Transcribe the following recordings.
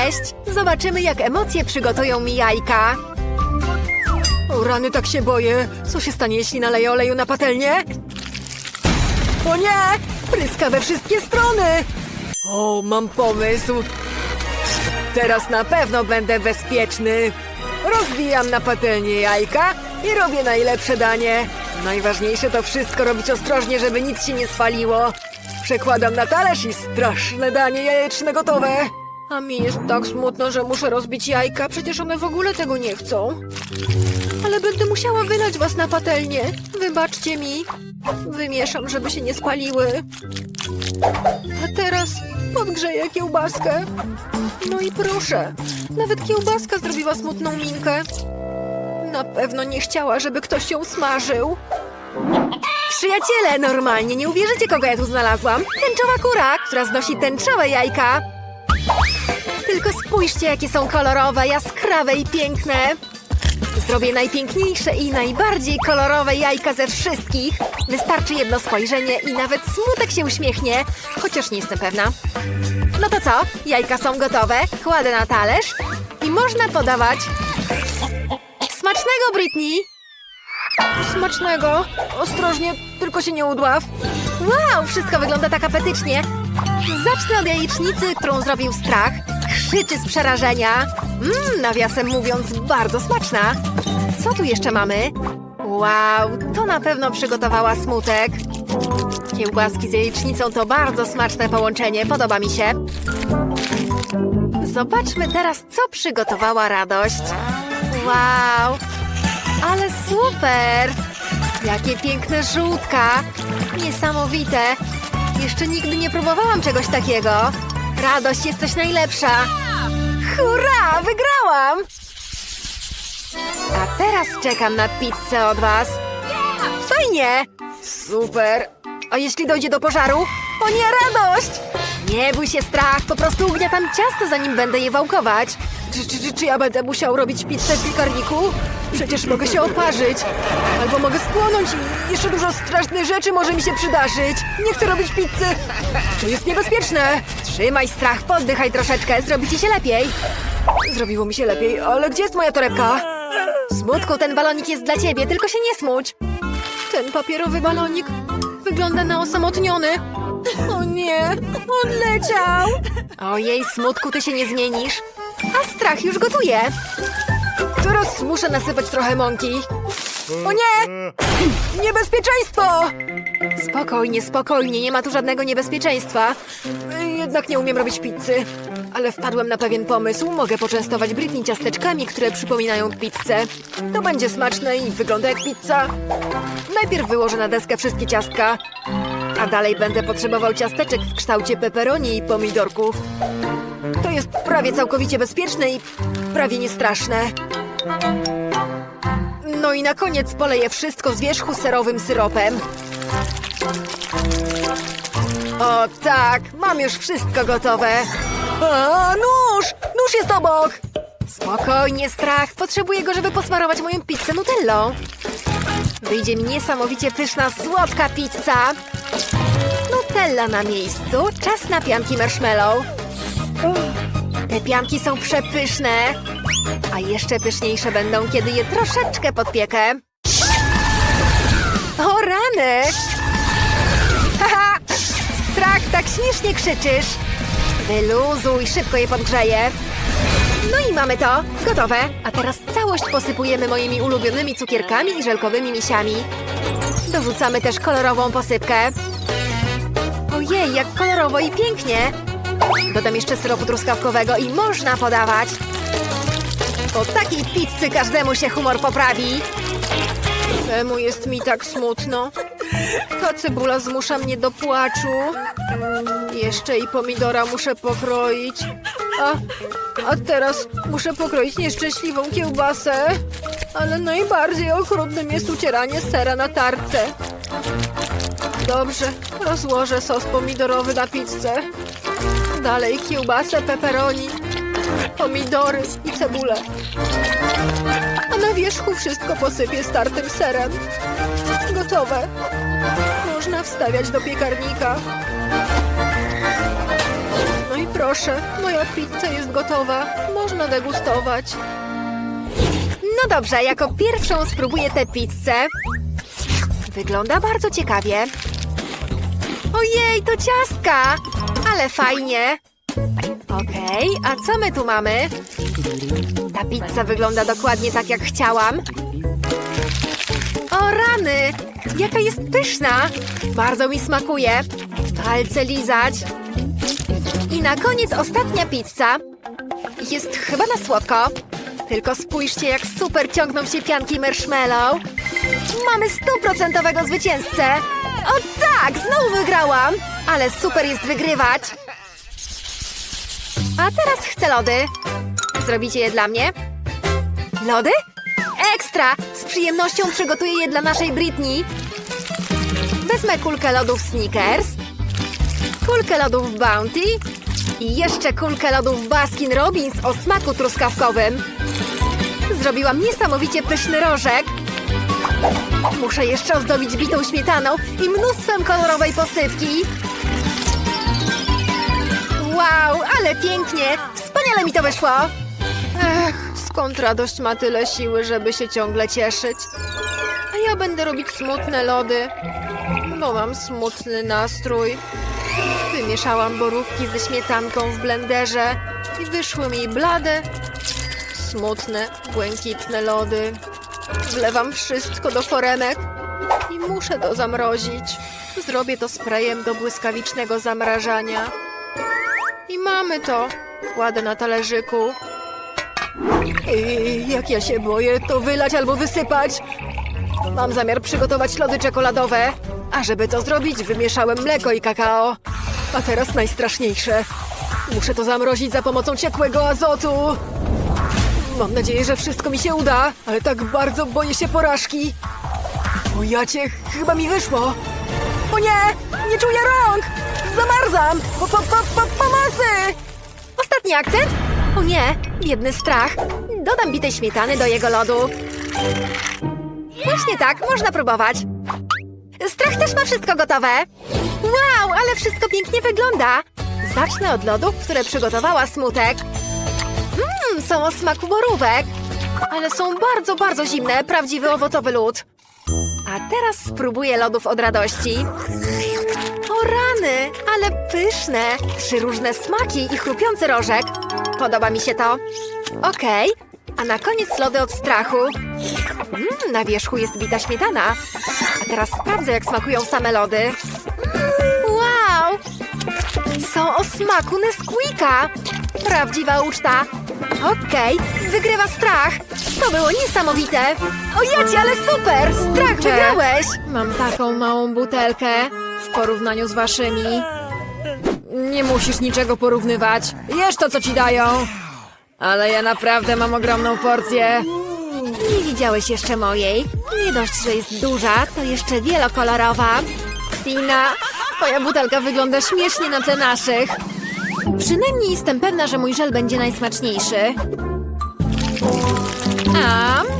Cześć! Zobaczymy, jak emocje przygotują mi jajka. O rany, tak się boję. Co się stanie, jeśli naleję oleju na patelnię? O nie! Pryska we wszystkie strony! O, mam pomysł. Teraz na pewno będę bezpieczny. Rozbijam na patelnię jajka i robię najlepsze danie. Najważniejsze to wszystko robić ostrożnie, żeby nic się nie spaliło. Przekładam na talerz i straszne danie jajeczne gotowe. A mi jest tak smutno, że muszę rozbić jajka, przecież one w ogóle tego nie chcą. Ale będę musiała wylać was na patelnię. Wybaczcie mi. Wymieszam, żeby się nie spaliły. A teraz podgrzeję kiełbaskę. No i proszę, nawet kiełbaska zrobiła smutną minkę. Na pewno nie chciała, żeby ktoś ją smażył. Przyjaciele, normalnie nie uwierzycie, kogo ja tu znalazłam. Tęczowa kura, która znosi tęczowe jajka. Tylko spójrzcie, jakie są kolorowe, jaskrawe i piękne. Zrobię najpiękniejsze i najbardziej kolorowe jajka ze wszystkich. Wystarczy jedno spojrzenie i nawet smutek się uśmiechnie, chociaż nie jestem pewna. No to co? Jajka są gotowe, kładę na talerz i można podawać. Smacznego, Britney! Smacznego! Ostrożnie, tylko się nie udław. Wow, wszystko wygląda tak apetycznie. Zacznę od jajecznicy, którą zrobił strach. Krzyczy z przerażenia. Mmm, nawiasem mówiąc, bardzo smaczna. Co tu jeszcze mamy? Wow, to na pewno przygotowała smutek. Kiełbaski z jajecznicą to bardzo smaczne połączenie, podoba mi się. Zobaczmy teraz, co przygotowała radość. Wow, ale super! Jakie piękne żółtka! Niesamowite! Jeszcze nigdy nie próbowałam czegoś takiego. Radość, jesteś najlepsza! Hurra! Wygrałam! A teraz czekam na pizzę od was. Fajnie! Super! A jeśli dojdzie do pożaru? O nie, radość! Nie bój się, strach, po prostu ugniatam ciasto, zanim będę je wałkować. Czy, czy, czy, czy ja będę musiał robić pizzę w piekarniku? Przecież mogę się oparzyć. Albo mogę spłonąć i jeszcze dużo strasznych rzeczy może mi się przydarzyć. Nie chcę robić pizzy. To jest niebezpieczne. Trzymaj strach, poddychaj troszeczkę, zrobi ci się lepiej. Zrobiło mi się lepiej, ale gdzie jest moja torebka? Smutku, ten balonik jest dla ciebie, tylko się nie smuć. Ten papierowy balonik wygląda na osamotniony. O on leciał. Ojej, smutku, ty się nie zmienisz. A strach już gotuje. Teraz muszę nasypać trochę mąki. O nie! Niebezpieczeństwo! Spokojnie, spokojnie, nie ma tu żadnego niebezpieczeństwa. Jednak nie umiem robić pizzy. Ale wpadłem na pewien pomysł. Mogę poczęstować Britney ciasteczkami, które przypominają pizzę. To będzie smaczne i wygląda jak pizza. Najpierw wyłożę na deskę wszystkie ciastka. A dalej będę potrzebował ciasteczek w kształcie peperoni i pomidorków. To jest prawie całkowicie bezpieczne i prawie niestraszne. No i na koniec poleję wszystko z wierzchu serowym syropem. O tak, mam już wszystko gotowe. A, nóż! Nóż jest obok! Spokojnie, strach. Potrzebuję go, żeby posmarować moją pizzę nutellą. Wyjdzie mi niesamowicie pyszna, słodka pizza. Nutella na miejscu. Czas na pianki marshmallow. Te pianki są przepyszne. A jeszcze pyszniejsze będą, kiedy je troszeczkę podpiekę. O rany! Haha! Strach, tak śmiesznie krzyczysz. Wyluzuj, szybko je podgrzeję. No i mamy to, gotowe. A teraz całość posypujemy moimi ulubionymi cukierkami i żelkowymi misiami. Dorzucamy też kolorową posypkę. Ojej, jak kolorowo i pięknie. Dodam jeszcze syropu truskawkowego i można podawać. Po takiej pizzy każdemu się humor poprawi. Czemu jest mi tak smutno? Ta cebula zmusza mnie do płaczu. Jeszcze i pomidora muszę pokroić. A, a teraz muszę pokroić nieszczęśliwą kiełbasę. Ale najbardziej okrutnym jest ucieranie sera na tarce. Dobrze, rozłożę sos pomidorowy na pizzę. Dalej kiełbasę, pepperoni, pomidory i cebulę. A na wierzchu wszystko posypię startym serem. Gotowe. Można wstawiać do piekarnika. I proszę, moja pizza jest gotowa. Można degustować. No dobrze, jako pierwszą spróbuję tę pizzę. Wygląda bardzo ciekawie. Ojej, to ciastka! Ale fajnie. Okej, a co my tu mamy? Ta pizza wygląda dokładnie tak, jak chciałam. O rany! Jaka jest pyszna! Bardzo mi smakuje. Palce lizać. I na koniec ostatnia pizza. Jest chyba na słodko. Tylko spójrzcie, jak super ciągną się pianki marshmallow. Mamy stuprocentowego zwycięzcę. O tak, znowu wygrałam. Ale super jest wygrywać. A teraz chcę lody. Zrobicie je dla mnie? Lody? Ekstra! Z przyjemnością przygotuję je dla naszej Britney. Wezmę kulkę lodów Snickers, kulkę lodów Bounty i jeszcze kulkę lodów Baskin Robbins o smaku truskawkowym. Zrobiłam niesamowicie pyszny rożek. Muszę jeszcze ozdobić bitą śmietaną i mnóstwem kolorowej posypki. Wow, ale pięknie! Wspaniale mi to wyszło! Ech, skąd radość ma tyle siły, żeby się ciągle cieszyć? A ja będę robić smutne lody, bo mam smutny nastrój. Wymieszałam borówki ze śmietanką w blenderze i wyszły mi blade, smutne, błękitne lody. Wlewam wszystko do foremek i muszę to zamrozić. Zrobię to sprayem do błyskawicznego zamrażania. I mamy to. Kładę na talerzyku. Ej, jak ja się boję, to wylać albo wysypać. Mam zamiar przygotować lody czekoladowe. A żeby to zrobić, wymieszałem mleko i kakao. A teraz najstraszniejsze. Muszę to zamrozić za pomocą ciekłego azotu. Mam nadzieję, że wszystko mi się uda, ale tak bardzo boję się porażki. O jacie, chyba mi wyszło. O nie, nie czuję rąk! Zamarzam! Po, po, po, po, pomocy! Ostatni akcent? O nie, biedny strach. Dodam bitej śmietany do jego lodów. Właśnie tak, można próbować. Strach też ma wszystko gotowe. Wow, ale wszystko pięknie wygląda. Zacznę od lodów, które przygotowała Smutek. Mmm, są o smaku borówek. Ale są bardzo, bardzo zimne, prawdziwy owocowy lód. A teraz spróbuję lodów od radości. O rany, ale pyszne. Trzy różne smaki i chrupiący rożek. Podoba mi się to. Okej, a na koniec lody od strachu. Mmm, na wierzchu jest bita śmietana. Teraz sprawdzę, jak smakują same lody. Wow! Są o smaku Nesquika. Prawdziwa uczta. Okej, wygrywa strach. To było niesamowite. O jacie, ale super! Strach, wygrałeś! Mam taką małą butelkę w porównaniu z waszymi. Nie musisz niczego porównywać. Jesz to, co ci dają. Ale ja naprawdę mam ogromną porcję. Widziałeś jeszcze mojej. Nie dość, że jest duża, to jeszcze wielokolorowa. Tina, twoja butelka wygląda śmiesznie na tle naszych. Przynajmniej jestem pewna, że mój żel będzie najsmaczniejszy. A. Mm,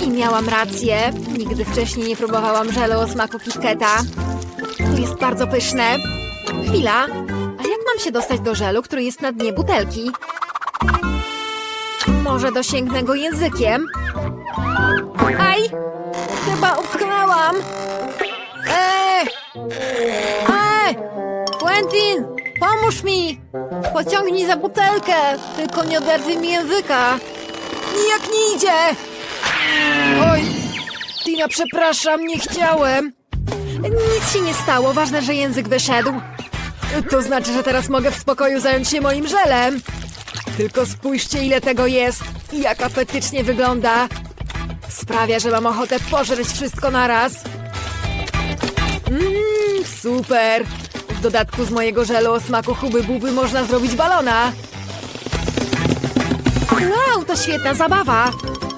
I miałam rację. Nigdy wcześniej nie próbowałam żelu o smaku kitketa. To jest bardzo pyszne. Chwila. A jak mam się dostać do żelu, który jest na dnie butelki? Może dosięgnę go językiem? Aj! Chyba upchnęłam! Eee! Eee! Quentin! Pomóż mi! Pociągnij za butelkę! Tylko nie oderwij mi języka! Nijak nie idzie! Oj! Tina, przepraszam, nie chciałem! Nic się nie stało, ważne, że język wyszedł. To znaczy, że teraz mogę w spokoju zająć się moim żelem. Tylko spójrzcie, ile tego jest i jak apetycznie wygląda. Sprawia, że mam ochotę pożreć wszystko naraz. Mmm, super! W dodatku z mojego żelu o smaku huby buby można zrobić balona. Wow, to świetna zabawa!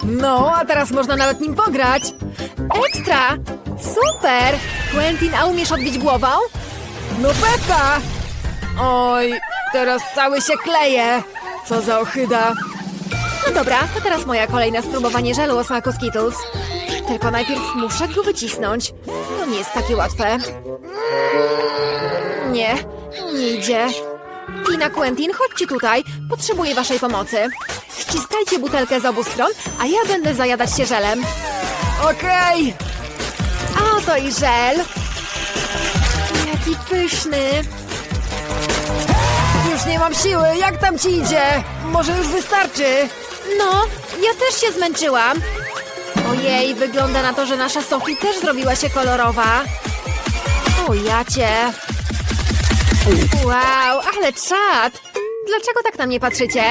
No, a teraz można nawet nim pograć. Ekstra! Super! Quentin, a umiesz odbić głową? No Pepa! Oj, teraz cały się kleje. Co za ochyda. No dobra, to teraz moja kolejna spróbowanie żelu o smaku Skittles. Tylko najpierw muszę go wycisnąć. To nie jest takie łatwe. Nie, nie idzie. Tina, Quentin, chodźcie tutaj. Potrzebuję waszej pomocy. Ściskajcie butelkę z obu stron, a ja będę zajadać się żelem. Okej. A oto i żel. Jaki pyszny. Już nie mam siły. Jak tam ci idzie? Może już wystarczy? No, ja też się zmęczyłam. Ojej, wygląda na to, że nasza Sophie też zrobiła się kolorowa. O, jacie. Wow, ale czad! Dlaczego tak na mnie patrzycie?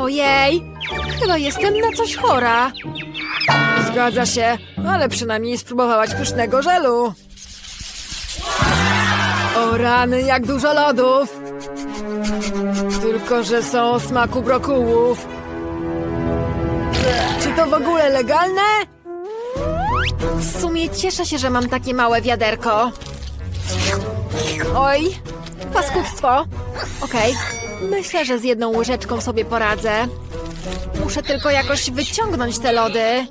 Ojej, chyba jestem na coś chora. Zgadza się, ale przynajmniej spróbowałaś pysznego żelu. O rany, jak dużo lodów! Tylko, że są o smaku brokułów. Czy to w ogóle legalne? W sumie cieszę się, że mam takie małe wiaderko. Oj, paskudztwo. Okej, myślę, że z jedną łyżeczką sobie poradzę. Muszę tylko jakoś wyciągnąć te lody.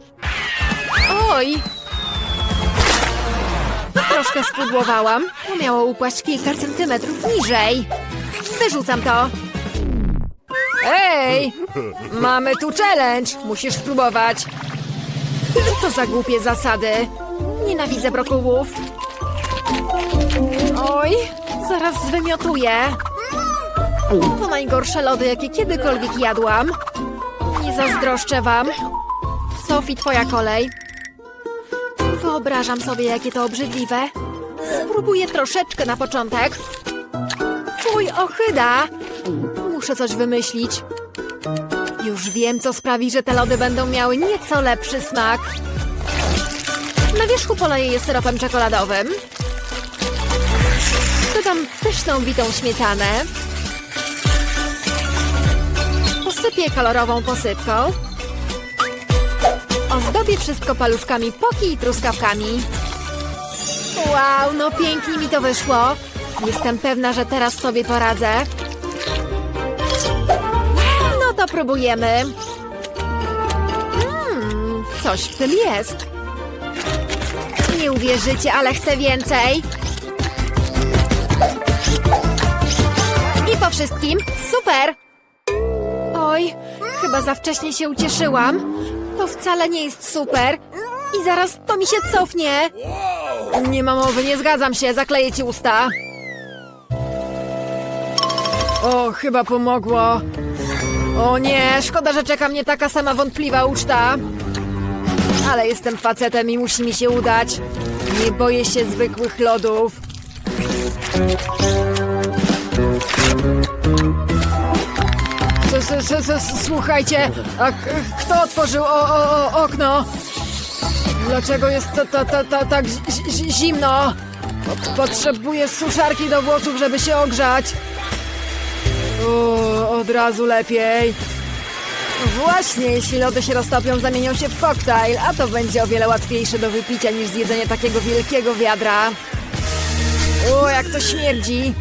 Oj! Troszkę spudłowałam. To miało upaść kilka centymetrów niżej. Wyrzucam to. Ej! Mamy tu challenge! Musisz spróbować. Co to za głupie zasady? Nienawidzę brokułów. Oj, zaraz zwymiotuję. To najgorsze lody, jakie kiedykolwiek jadłam. Nie zazdroszczę wam. Sophie, twoja kolej. Wyobrażam sobie, jakie to obrzydliwe. Spróbuję troszeczkę na początek. Ochyda! Muszę coś wymyślić. Już wiem, co sprawi, że te lody będą miały nieco lepszy smak. Na wierzchu poleję je syropem czekoladowym. Dodam pyszną bitą śmietanę. Posypię kolorową posypką. Ozdobię wszystko paluszkami poki i truskawkami. Wow, no pięknie mi to wyszło. Jestem pewna, że teraz sobie poradzę. No to próbujemy. Hmm, coś w tym jest. Nie uwierzycie, ale chcę więcej. I po wszystkim, super! Oj, chyba za wcześnie się ucieszyłam. To wcale nie jest super. I zaraz to mi się cofnie. Nie ma mowy, nie zgadzam się, zakleję ci usta. O, chyba pomogło. O nie, szkoda, że czeka mnie taka sama wątpliwa uczta. Ale jestem facetem i musi mi się udać. Nie boję się zwykłych lodów. Słuchajcie, a kto otworzył okno? Dlaczego jest to, to, to, to tak zi- zi- zimno? Potrzebuję suszarki do włosów, żeby się ogrzać. Od razu lepiej. Właśnie, jeśli lody się roztopią, zamienią się w koktajl, a to będzie o wiele łatwiejsze do wypicia niż zjedzenie takiego wielkiego wiadra. O, jak to śmierdzi!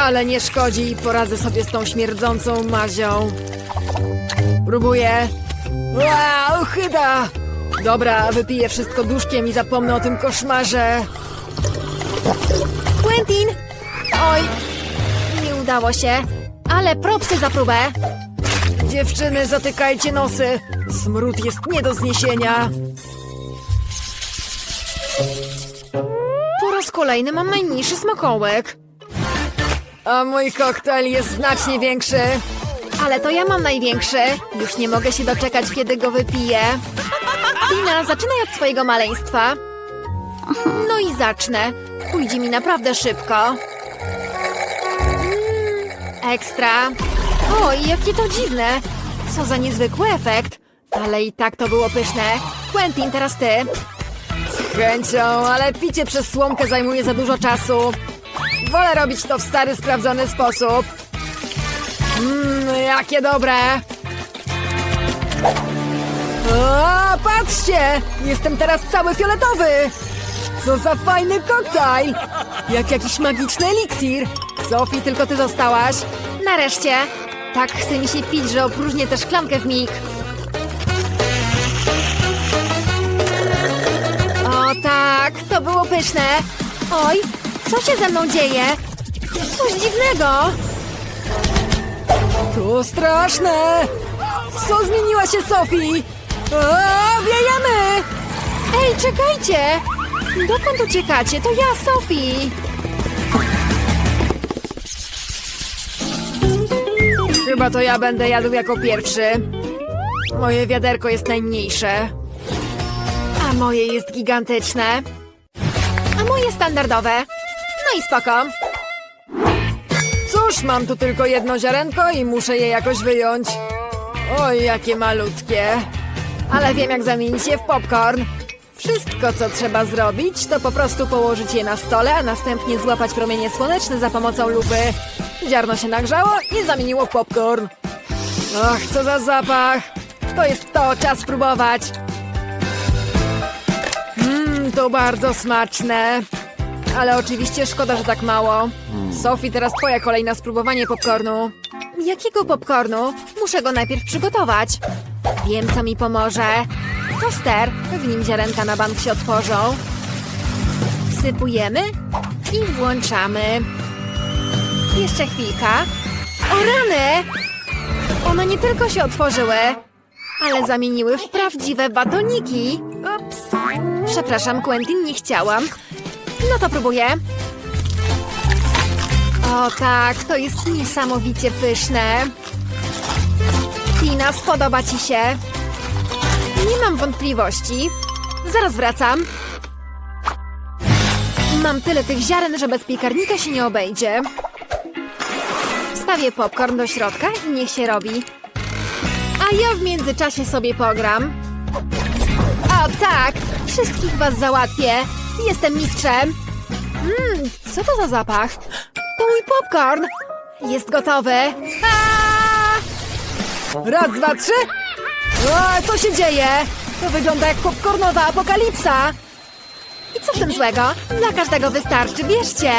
Ale nie szkodzi, poradzę sobie z tą śmierdzącą mazią. Próbuję. Wow, chyba! Dobra, wypiję wszystko duszkiem i zapomnę o tym koszmarze. Quentin! Oj, nie udało się, ale propsy za próbę. Dziewczyny, zatykajcie nosy. Smród jest nie do zniesienia. Po raz kolejny mam najmniejszy smakołek. A mój koktajl jest znacznie większy. Ale to ja mam największy. Już nie mogę się doczekać, kiedy go wypiję. Tina, zaczynaj od swojego maleństwa. No i zacznę. Pójdzie mi naprawdę szybko. Ekstra. Oj, jakie to dziwne. Co za niezwykły efekt. Ale i tak to było pyszne. Quentin, teraz ty. Z chęcią, ale picie przez słomkę zajmuje za dużo czasu. Wolę robić to w stary, sprawdzony sposób. Mmm, jakie dobre. O, patrzcie! Jestem teraz cały fioletowy! Co za fajny koktajl! Jak jakiś magiczny eliksir! Sophie, tylko ty zostałaś. Nareszcie! Tak chce mi się pić, że opróżnię tę szklankę w mig. O tak, to było pyszne. Oj, Co się ze mną dzieje? Coś dziwnego. To straszne! Co zmieniła się Sophie? A, wiejemy! Ej, czekajcie! Dokąd uciekacie? To ja, Sophie! Chyba to ja będę jadł jako pierwszy. Moje wiaderko jest najmniejsze. A moje jest gigantyczne. A moje standardowe. No i spoko. Cóż, mam tu tylko jedno ziarenko i muszę je jakoś wyjąć. Oj, jakie malutkie. Ale wiem, jak zamienić je w popcorn. Wszystko, co trzeba zrobić, to po prostu położyć je na stole, a następnie złapać promienie słoneczne za pomocą lupy. Ziarno się nagrzało i zamieniło w popcorn. Ach, co za zapach. To jest to, czas spróbować. Mmm, to bardzo smaczne. Ale oczywiście szkoda, że tak mało. Sophie, teraz twoja kolej na spróbowanie popcornu. Jakiego popcornu? Muszę go najpierw przygotować. Wiem, co mi pomoże. Toster. W nim ziarenka na bank się otworzą. Wsypujemy i włączamy. Jeszcze chwilka. O rany! One nie tylko się otworzyły, ale zamieniły w prawdziwe batoniki. Ups. Przepraszam, Quentin, nie chciałam. No to próbuję. O tak, to jest niesamowicie pyszne. Tina, spodoba ci się. Nie mam wątpliwości. Zaraz wracam. Mam tyle tych ziaren, że bez piekarnika się nie obejdzie. Wstawię popcorn do środka i niech się robi. A ja w międzyczasie sobie pogram. O tak! Wszystkich was załatwię! Jestem mistrzem! Mmm, co to za zapach? To mój popcorn! Jest gotowy! Aaa! Raz, dwa, trzy! O, co się dzieje? To wygląda jak popcornowa apokalipsa! I co w tym złego? Dla każdego wystarczy, bierzcie!